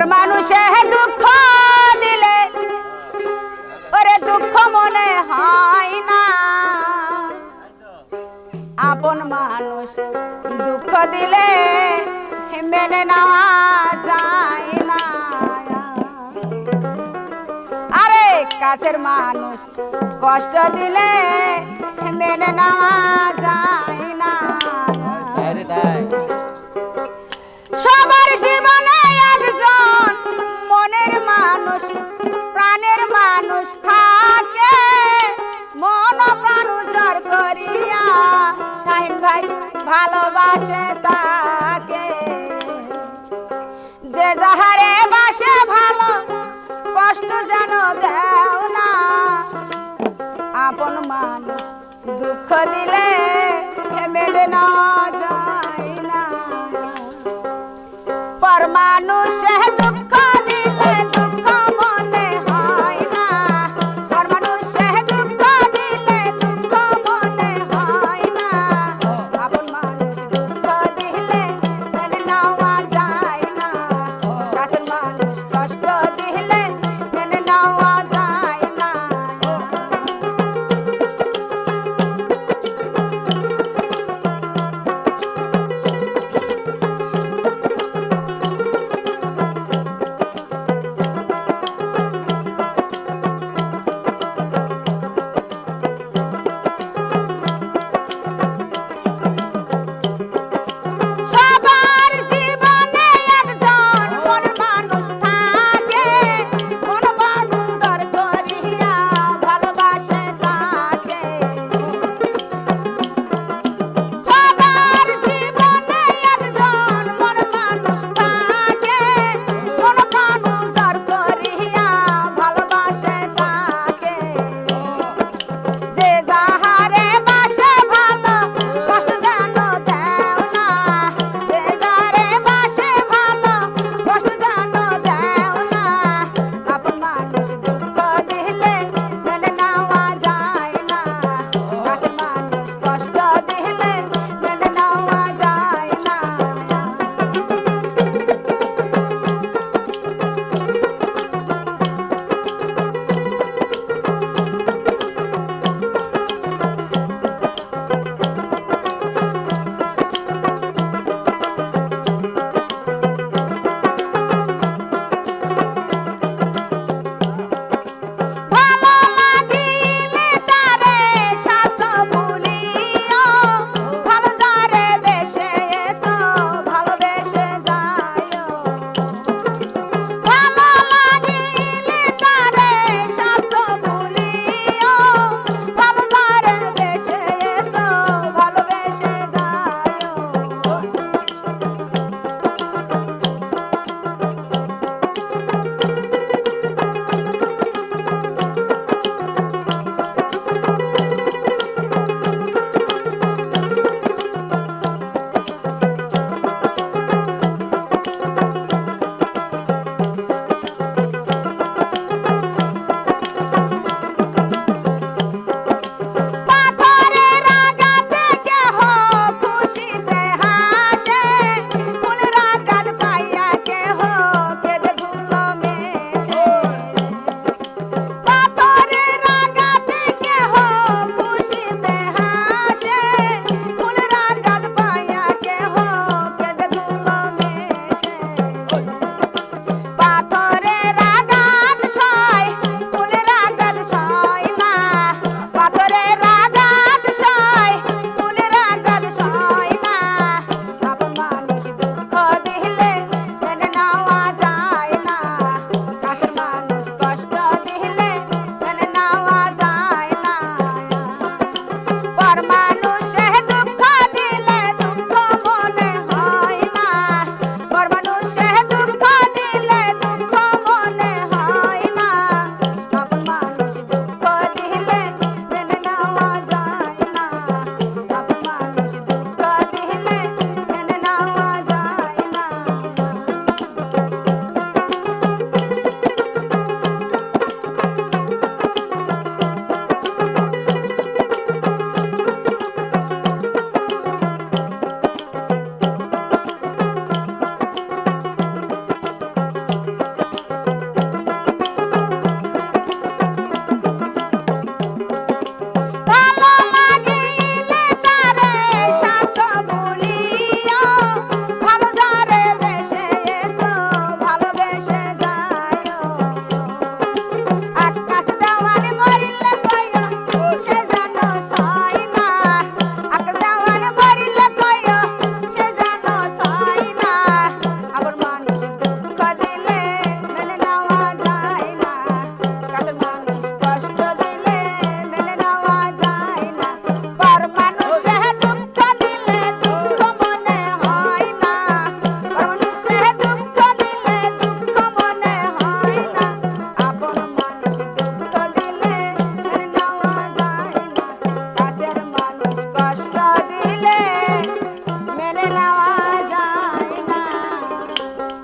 পর মানুষে দুঃখ দিলে ওরে দুঃখ মনে হয় না। আপন মানুষ দুঃখ দিলে মেনে নেওয়া যায় না। আরে কাছের মানুষ কষ্ট দিলে মেনে নেওয়া যায় না। তাই। সবার মানুষ, প্রাণের মানুষ থাকে। মন প্রাণ উজার করিয়া শাহিন ভাই ভালোবাসে তাকে। যে যাহারে বাসে ভালো, কষ্ট যেন দেও না। আপন মানুষ দুঃখ দিলে মেনে না যায় না। পর মানুষ